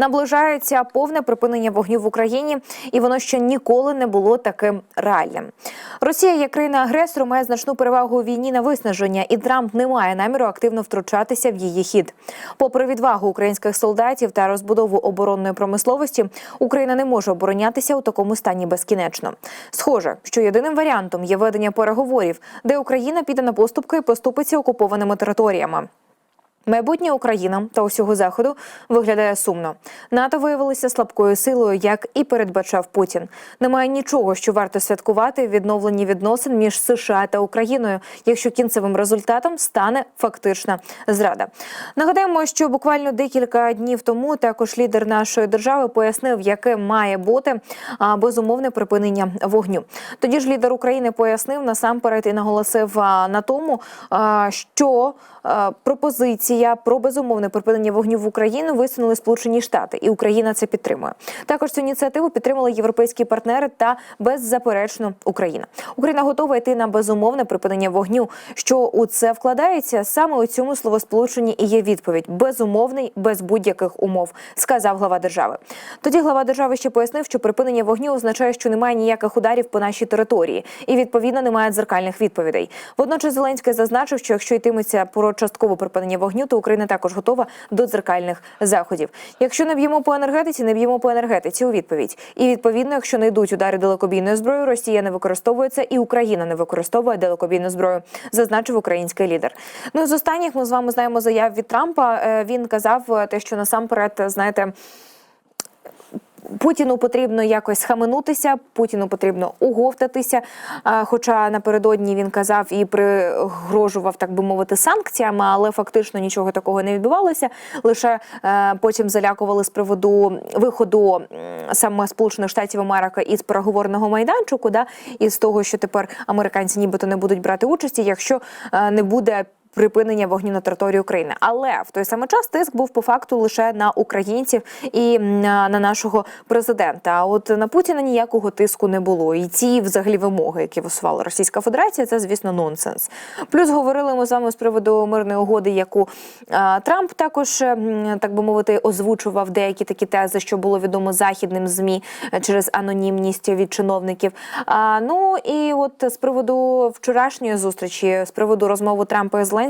Наближається повне припинення вогню в Україні, і воно ще ніколи не було таким реальним. Росія, як країна агресору, має значну перевагу у війні на виснаження, і Трамп не має наміру активно втручатися в її хід. Попри відвагу українських солдатів та розбудову оборонної промисловості, Україна не може оборонятися у такому стані безкінечно. Схоже, що єдиним варіантом є ведення переговорів, де Україна піде на поступки і поступиться окупованими територіями. Майбутнє Україна та усього заходу виглядає сумно. НАТО виявилося слабкою силою, як і передбачав Путін. Немає нічого, що варто святкувати в відновленні відносин між США та Україною, якщо кінцевим результатом стане фактична зрада. Нагадаємо, що буквально декілька днів тому також лідер нашої держави пояснив, яке має бути безумовне припинення вогню. Тоді ж лідер України пояснив насамперед і наголосив на тому, що а, пропозиція про безумовне припинення вогню в Україну висунули Сполучені Штати, і Україна це підтримує. Також цю ініціативу підтримали європейські партнери та беззаперечно Україна. Україна готова йти на безумовне припинення вогню. Що у це вкладається саме у цьому словосполученні і є відповідь безумовний, без будь-яких умов, сказав глава держави. Тоді глава держави ще пояснив, що припинення вогню означає, що немає ніяких ударів по нашій території, і відповідно немає дзеркальних відповідей. Водночас Зеленський зазначив, що якщо йтиметься про часткове припинення вогню, то Україна також готова до дзеркальних заходів. Якщо не б'ємо по енергетиці, не б'ємо по енергетиці у відповідь. І відповідно, якщо не йдуть удари далекобійною зброєю, Росія не використовується і Україна не використовує далекобійну зброю, зазначив український лідер. Ну з останніх ми з вами знаємо заяв від Трампа. Е, Він казав е, те, що насамперед, знаєте. Путіну потрібно якось схаменутися, Путіну потрібно уговтатися. Хоча напередодні він казав і пригрожував, так би мовити, санкціями, але фактично нічого такого не відбувалося. Лише е, потім залякували з приводу виходу саме Сполучених Штатів Америки із переговорного майданчику, да, із того, що тепер американці нібито не будуть брати участі, якщо е, не буде припинення вогню на території України. Але в той самий час тиск був по факту лише на українців і на на нашого президента. А от на Путіна ніякого тиску не було. І ці взагалі вимоги, які висувала Російська Федерація, це звісно нонсенс. Плюс говорили ми з вами з приводу мирної угоди, яку Трамп також так би мовити озвучував деякі такі тези, що було відомо західним змі е, через анонімність від чиновників. А, ну і от з приводу вчорашньої зустрічі, з приводу розмови Трампа і Зеленського,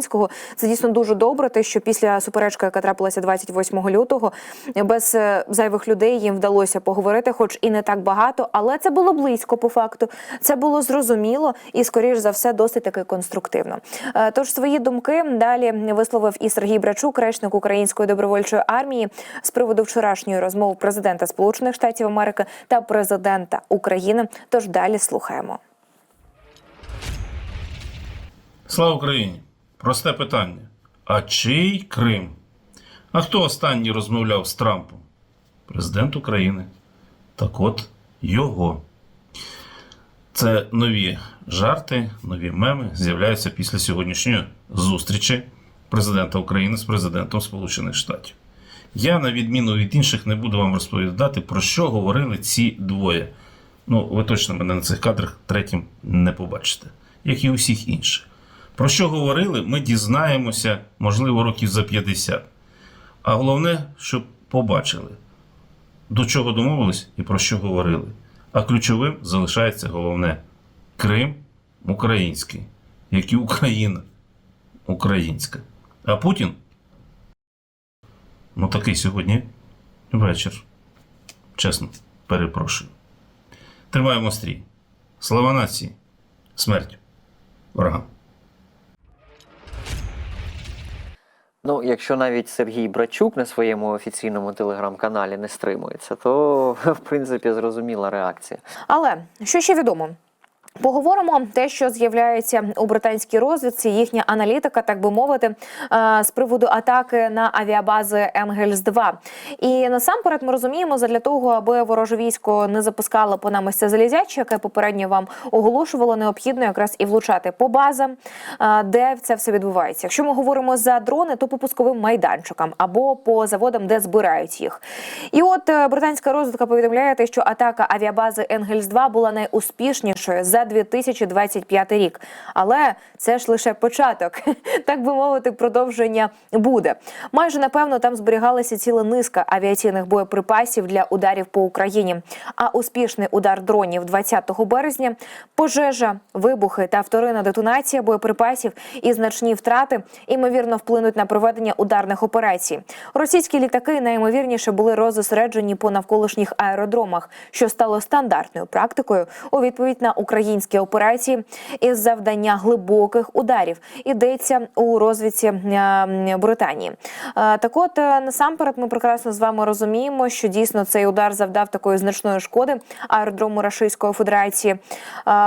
це дійсно дуже добре. Те, що після суперечки, яка трапилася 28 лютого, без е, зайвих людей їм вдалося поговорити, хоч і не так багато, але це було близько по факту. Це було зрозуміло і, скоріш за все, досить таки конструктивно. Е, Тож свої думки далі висловив і Сергій Брачук, речник Української добровольчої армії, з приводу вчорашньої розмови президента Сполучених Штатів Америки та президента України. Тож далі слухаємо. Слава Україні! Просте питання. А чий Крим? А хто останній розмовляв з Трампом? Президент України. Так от його. Це нові жарти, нові меми з'являються після сьогоднішньої зустрічі президента України з президентом Сполучених Штатів. Я, на відміну від інших, не буду вам розповідати, про що говорили ці двоє. Ну, ви точно мене на цих кадрах третім не побачите, як і усіх інших. Про що говорили, ми дізнаємося, можливо, років за 50. А головне, щоб побачили, до чого домовились і про що говорили. А ключовим залишається головне Крим український, як і Україна українська. А Путін ну такий сьогодні вечір. Чесно, перепрошую. Тримаємо стрій. Слава нації, смерть ворогам. Ну, якщо навіть Сергій Брачук на своєму офіційному телеграм-каналі не стримується, то в принципі зрозуміла реакція. Але що ще відомо? Поговоримо те, що з'являється у британській розвідці, їхня аналітика, так би мовити, е, з приводу атаки на авіабази Енгельс 2 І насамперед ми розуміємо, задля того, аби вороже військо не запускало по нам ось залізяче, яке попередньо вам оголошувало, необхідно якраз і влучати по базам, е, де це все відбувається. Якщо ми говоримо за дрони, то по пусковим майданчикам або по заводам, де збирають їх. І от е, британська розвідка повідомляє, те, що атака авіабази Енгельс 2 була найуспішнішою за за 2025 рік. Але це ж лише початок, так би мовити, продовження буде. Майже напевно там зберігалася ціла низка авіаційних боєприпасів для ударів по Україні. А успішний удар дронів 20 березня, пожежа, вибухи та вторинна детонація боєприпасів і значні втрати ймовірно вплинуть на проведення ударних операцій. Російські літаки найімовірніше були розосереджені по навколишніх аеродромах, що стало стандартною практикою у відповідь на українські операції із завдання глибоких ударів. Йдеться у розвідці е, Британії. Е, Так, от е, насамперед, ми прекрасно з вами розуміємо, що дійсно цей удар завдав такої значної шкоди аеродрому Рашистської Федерації.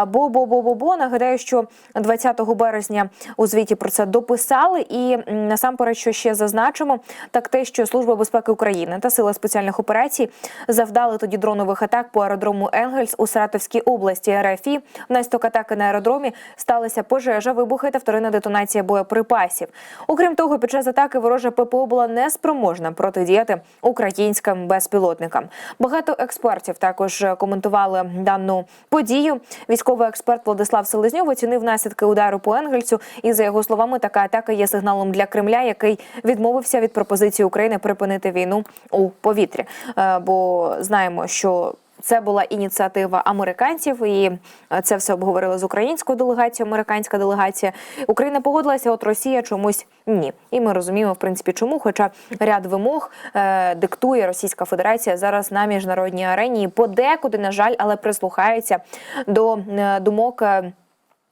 Бо бо бо бо бо нагадаю, що 20 березня у звіті про це дописали. І насамперед, що ще зазначимо, так те, що Служба безпеки України та сили спеціальних операцій завдали тоді дронових атак по аеродрому Енгельс у Саратовській області РФІ. Внаслідок атаки на аеродромі сталася пожежа, вибухи та вторинна детонація боєприпасів. Окрім того, під час атаки ворожа ППО була неспроможна протидіяти українським безпілотникам. Багато експертів також коментували дану подію. Військовий експерт Владислав Селезньов оцінив наслідки удару по Енгельсу. І за його словами, така атака є сигналом для Кремля, який відмовився від пропозиції України припинити війну у повітрі. Е, Бо знаємо, що це була ініціатива американців, і е, це все обговорили з українською делегацією. Американська делегація Україна погодилася, от Росія чомусь ні. І ми розуміємо, в принципі, чому. Хоча ряд вимог е, диктує Російська Федерація зараз на міжнародній арені, подекуди, на жаль, але прислухаються до е, думок. е,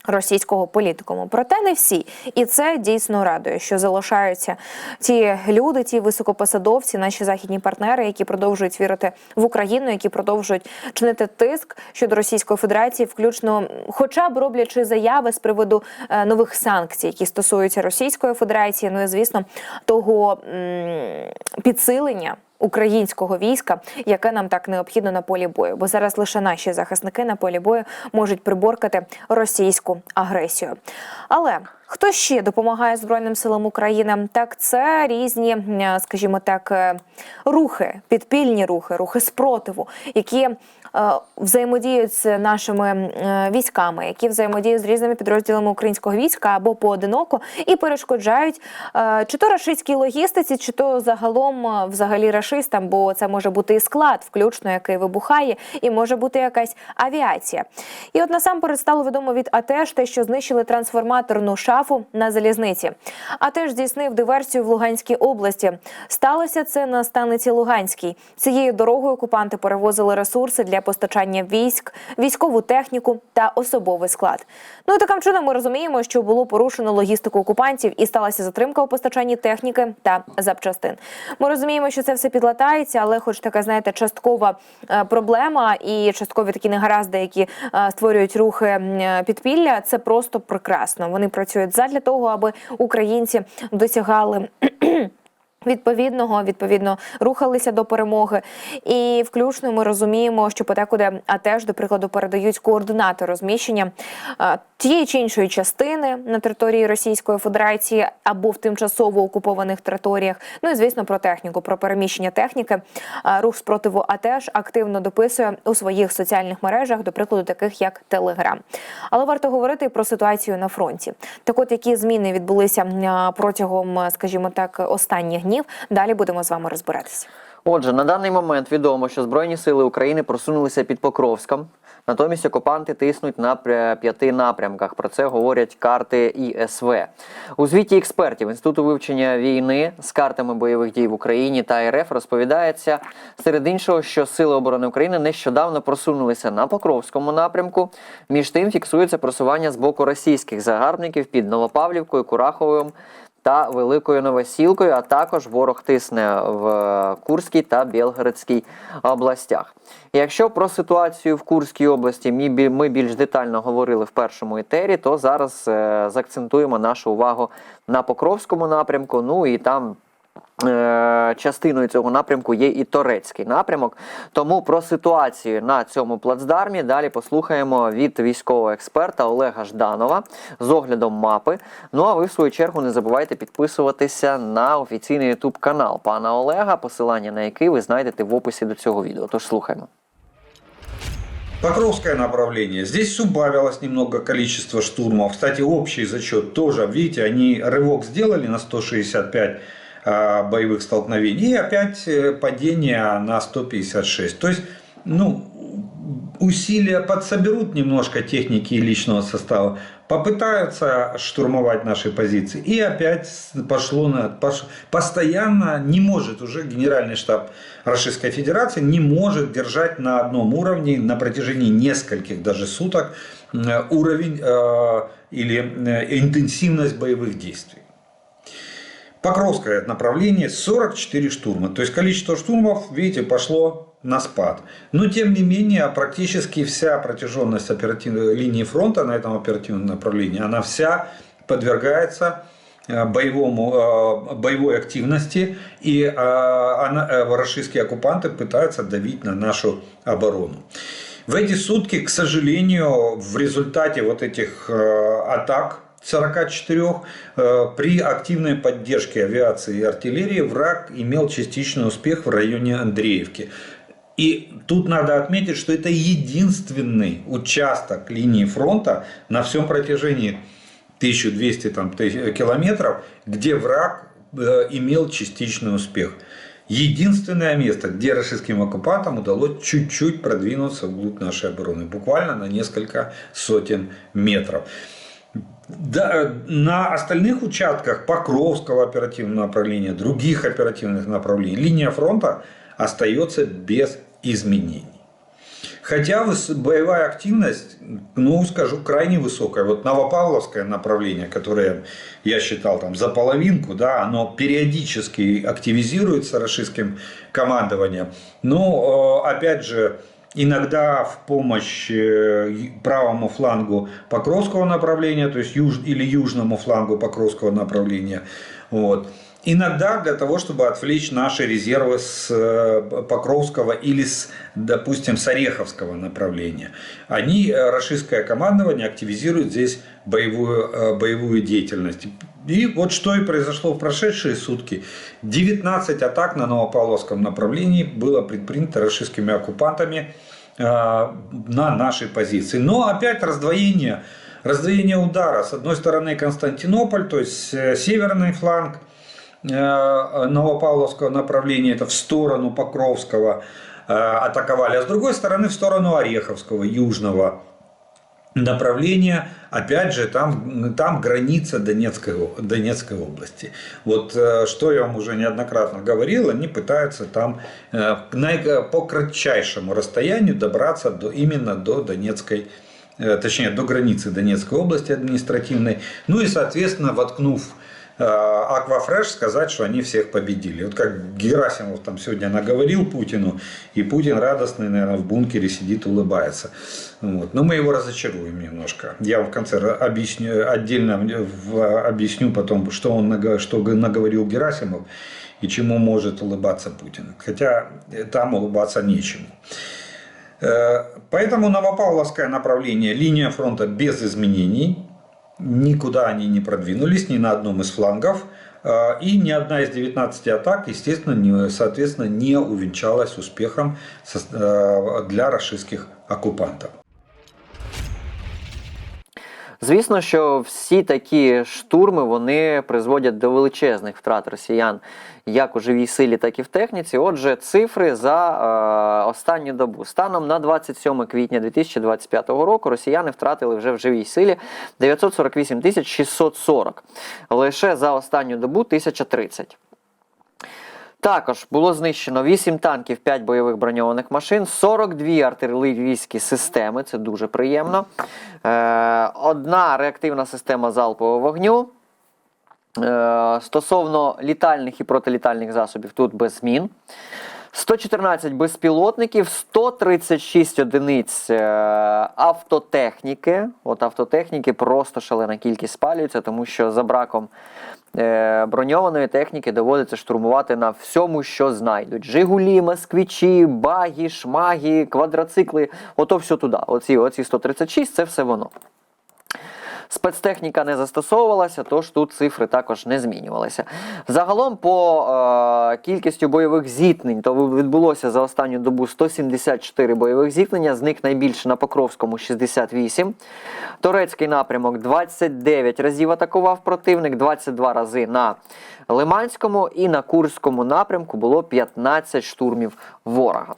Російського політикуму, проте не всі, і це дійсно радує, що залишаються ті люди, ті високопосадовці, наші західні партнери, які продовжують вірити в Україну, які продовжують чинити тиск щодо Російської Федерації, включно, хоча б роблячи заяви з приводу е, нових санкцій, які стосуються Російської Федерації, ну і звісно того підсилення. Українського війська, яке нам так необхідно на полі бою, бо зараз лише наші захисники на полі бою можуть приборкати російську агресію. Але хто ще допомагає Збройним силам України? Так це різні, скажімо так, е, рухи, підпільні рухи, рухи спротиву, які е, взаємодіють з нашими е, військами, які взаємодіють з різними підрозділами українського війська або поодиноко і перешкоджають чи то рашистській логістиці, чи то загалом взагалі рашистам, бо це може бути і склад, включно який вибухає, і може бути якась авіація. І от насамперед стало відомо від АТЕШ те, що знищили трансформаторну шафу на залізниці. АТЕШ здійснив диверсію в Луганській області. Сталося це на станиці Луганській. Цією дорогою окупанти перевозили ресурси для постачання військ, військову техніку та особовий склад. Ну і таким чином ми розуміємо, що було порушено логістику окупантів і сталася затримка у постачанні техніки та запчастин. Ми розуміємо, що це все підлатається, але, хоч така, знаєте, часткова е, проблема і часткові такі негаразди, які е, створюють рухи е, підпілля, це просто прекрасно. Вони працюють задля того, аби українці досягали. Відповідного відповідно рухалися до перемоги, і включно ми розуміємо, що подекуди а теж до прикладу передають координати розміщення тієї чи іншої частини на території Російської Федерації або в тимчасово окупованих територіях. Ну і звісно про техніку, про переміщення техніки. Рух спротиву АТЕШ активно дописує у своїх соціальних мережах, до прикладу, таких як Телеграм. Але варто говорити про ситуацію на фронті. Так, от які зміни відбулися протягом, скажімо так, останніх днів. Далі будемо з вами розбиратися. Отже, на даний момент відомо, що Збройні сили України просунулися під Покровском. Натомість окупанти тиснуть на п'яти напрямках. Про це говорять карти ІСВ. У звіті експертів Інституту вивчення війни з картами бойових дій в Україні та РФ розповідається серед іншого, що Сили оборони України нещодавно просунулися на Покровському напрямку. Між тим фіксується просування з боку російських загарбників під Новопавлівкою, Кураховим та Великою Новосілкою, а також ворог тисне в Курській та Білгородській областях. Якщо про ситуацію в Курській області ми бі- ми більш детально говорили в першому етері, то зараз закцентуємо заакцентуємо нашу увагу на Покровському напрямку. Ну і там. Е, Частиною цього напрямку є і Торецький напрямок. Тому про ситуацію на цьому плацдармі далі послухаємо від військового експерта Олега Жданова з оглядом мапи. Ну а ви, в свою чергу, не забувайте підписуватися на офіційний YouTube канал пана Олега, посилання на який ви знайдете в описі до цього відео. Тож слухаймо. Покровское направление. Здесь убавилось немного количество штурмов. Кстати, общий зачет тоже, видите, они рывок сделали на 165 а, боевых столкновений и опять э, падение на 156. То есть, ну, усилия подсоберут немножко техники и личного состава, попытаются штурмовать наши позиции. И опять пошло на... пош- постоянно не может уже Генеральный штаб Российской Федерации не может держать на одном уровне на протяжении нескольких даже суток э, уровень э, или э, интенсивность боевых действий. Покровское направление 44 штурма. То есть количество штурмов, видите, пошло на спад. Но тем не менее, практически вся протяженность оперативной линии фронта на этом оперативном направлении, она вся подвергается э, боевому, э, боевой активности. И э, она, оккупанты пытаются давить на нашу оборону. В эти сутки, к сожалению, в результате вот этих атак 44 э, при активной поддержке авиации и артиллерии враг имел частичный успех в районе Андреевки. И тут надо отметить, что это единственный участок линии фронта на всем протяжении 1200 там, тысяч- километров, где враг э, имел частичный успех. Единственное место, где российским оккупантам удалось чуть-чуть продвинуться вглубь нашей обороны, буквально на несколько сотен метров. Да, на остальных участках Покровского оперативного направления, других оперативных направлений, линия фронта остается без изменений. Хотя боевая активность, ну скажу, крайне высокая. Вот Новопавловское направление, которое я считал там за половинку, да, оно периодически активизируется российским командованием. Но э, опять же, иногда в помощь э, правому флангу Покровского направления, то есть юж, или южному флангу Покровского направления. Вот. Иногда для того, чтобы отвлечь наши резервы с э, Покровского или, с, допустим, с Ореховского направления. Они, э, российское командование, активизирует здесь боевую, боевую деятельность. И вот что и произошло в прошедшие сутки. 19 атак на Новопавловском направлении было предпринято российскими оккупантами э, на нашей позиции. Но опять раздвоение, раздвоение удара. С одной стороны Константинополь, то есть э, северный фланг э, Новопавловского направления, это в сторону Покровского атаковали, а с другой стороны в сторону Ореховского, южного направления, опять же, там, там граница Донецкой, Донецкой области. Вот э, что я вам уже неоднократно говорил, они пытаются там э, на- по кратчайшему расстоянию добраться до, именно до Донецкой э, точнее до границы Донецкой области административной, ну и, соответственно, воткнув Аквафреш, сказать, что они всех победили. Вот как Герасимов там сегодня наговорил Путину, и Путин радостный, наверное, в бункере сидит, улыбается. Вот. Но мы его разочаруем немножко. Я в конце объясню, отдельно объясню потом, что он что наговорил Герасимов и чему может улыбаться Путин. Хотя там улыбаться нечему. Э, Поэтому Новопавловское направление, линия фронта без изменений. Никуда они не продвинулись, ни на одном из флангов. Э, И ни одна из 19 атак, естественно, не, соответственно, не увенчалась успехом э, для российских оккупантов. Звісно, що всі такі штурми вони призводять до величезних втрат росіян як у живій силі, так і в техніці. Отже, цифри за е, останню добу. Станом на 27 квітня 2025 року росіяни втратили вже в живій силі 948 тисяч 640. Лише за останню добу 1030. Також було знищено 8 танків, 5 бойових броньованих машин, 42 артилерійські системи, це дуже приємно. Е, одна реактивна система залпового вогню. Е, стосовно літальних і протилітальних засобів, тут без змін. 114 безпілотників, 136 одиниць е, автотехніки. От автотехніки просто шалена кількість спалюється, тому що за браком е, броньованої техніки доводиться штурмувати на всьому, що знайдуть. Жигулі, москвичі, багі, шмаги, квадроцикли. Ото все туди. Оці, оці 136 це все воно. Спецтехніка не застосовувалася, тож тут цифри також не змінювалися. Загалом, по е, кількістю бойових зіткнень, то відбулося за останню добу 174 бойових зіткнення, з них найбільше на Покровському 68. Турецький напрямок 29 разів атакував противник, 22 рази на Лиманському і на Курському напрямку було 15 штурмів ворога.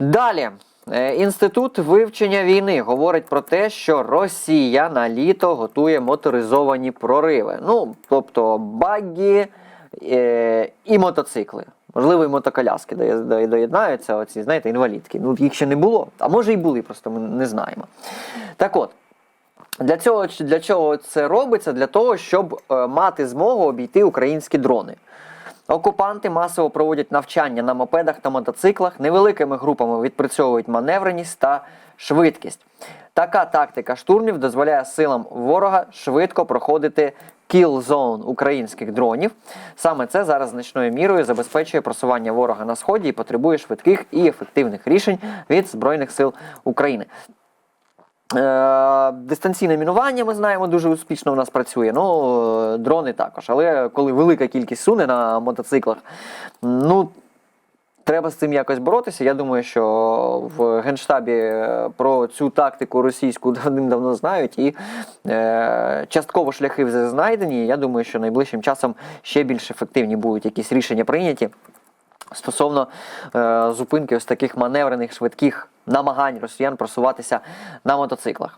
Далі. Е, Інститут вивчення війни говорить про те, що Росія на літо готує моторизовані прориви. Ну, тобто багі е, і мотоцикли. Можливо, і мотоколяски доє- доє- доєднаються, оці, знаєте, інвалідки. Ну, їх ще не було, а може і були, просто ми не знаємо. Так от, для цього для чого це робиться? Для того, щоб е, мати змогу обійти українські дрони. Окупанти масово проводять навчання на мопедах та мотоциклах, невеликими групами відпрацьовують маневреність та швидкість. Така тактика штурмів дозволяє силам ворога швидко проходити kill zone українських дронів. Саме це зараз значною мірою забезпечує просування ворога на сході і потребує швидких і ефективних рішень від Збройних сил України. Е, Дистанційне мінування, ми знаємо, дуже успішно у нас працює. Ну, е, дрони також. Але коли велика кількість суне на мотоциклах, ну. Треба з цим якось боротися. Я думаю, що в Генштабі е, про цю тактику російську давним-давно знають, і е, частково шляхи вже знайдені. Я думаю, що найближчим часом ще більш ефективні будуть якісь рішення прийняті стосовно е, зупинки ось таких маневрених швидких намагань росіян просуватися на мотоциклах.